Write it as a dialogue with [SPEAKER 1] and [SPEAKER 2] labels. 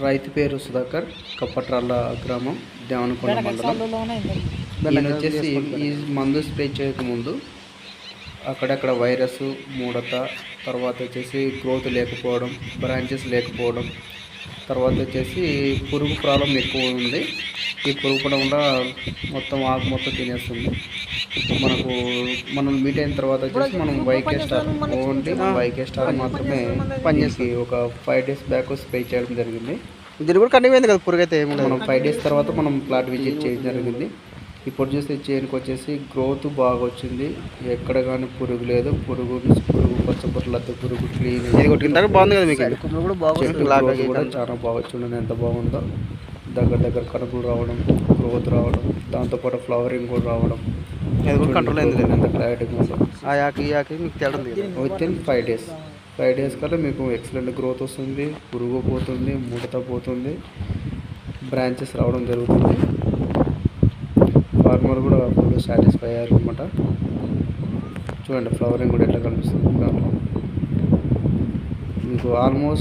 [SPEAKER 1] రైతు పేరు సుధాకర్ కప్పట్రాళ్ళ గ్రామం దేవనకొండ మండలం. ఈయన వచ్చేసి ఈ మందు స్ప్రే చేయకముందు అక్కడక్కడ వైరస్ మూడత తర్వాత వచ్చేసి గ్రోత్ లేకపోవడం బ్రాంచెస్ లేకపోవడం తర్వాత వచ్చేసి పురుగు ప్రాబ్లం ఎక్కువ ఉంది. ఈ పురుగు వల్ల మొత్తం ఆకు మొత్తం తినేస్తుంది. మనకు మనం మీట్ అయిన తర్వాత వచ్చేసి మనం YK star only YK star మాత్రమే పనిచేసి ఒక ఫైవ్ డేస్ బ్యాక్ స్ప్రే చేయడం జరిగింది.
[SPEAKER 2] దీని కూడా కంటిన్యూ అయింది కదా పురుగు అయితే ఏమి
[SPEAKER 1] మనం ఫైవ్ డేస్ తర్వాత మనం ప్లాట్ విజిట్ చేయడం జరిగింది. ఇప్పుడు చూస్తే చేనుకి వచ్చేసి గ్రోత్ బాగా వచ్చింది. ఎక్కడ కానీ పురుగు లేదు. పురుగు పురుగు పచ్చబొట్ల లద్ద పురుగు క్లీన్
[SPEAKER 2] ఇది కొట్టిన బాగుంది కదా మీకు? కూడా
[SPEAKER 1] కూడా చాలా బాగా చూడండి ఎంత బాగుందో. దగ్గర దగ్గర కనుపులు రావడం గ్రోత్ రావడం దాంతోపాటు ఫ్లవరింగ్ కూడా రావడం.
[SPEAKER 2] అది కూడా కంట్రోల్ అయింది.
[SPEAKER 1] క్లారిటీ ఉందో
[SPEAKER 2] ఆ యాకి ఈ యాకి మీకు తేడా
[SPEAKER 1] within five days five days కల్లా మీకు ఎక్సలెంట్ గ్రోత్ వస్తుంది పురుగు పోతుంది ముడత పోతుంది బ్రాంచెస్ రావడం జరుగుతుంది. ఫార్మర్ కూడా ఫుల్ సాటిస్ఫై అయ్యారు అనమాట చూడండి ఫ్లవరింగ్ కూడా ఎట్లా కనిపిస్తుంది. మీకు ఆల్మోస్ట్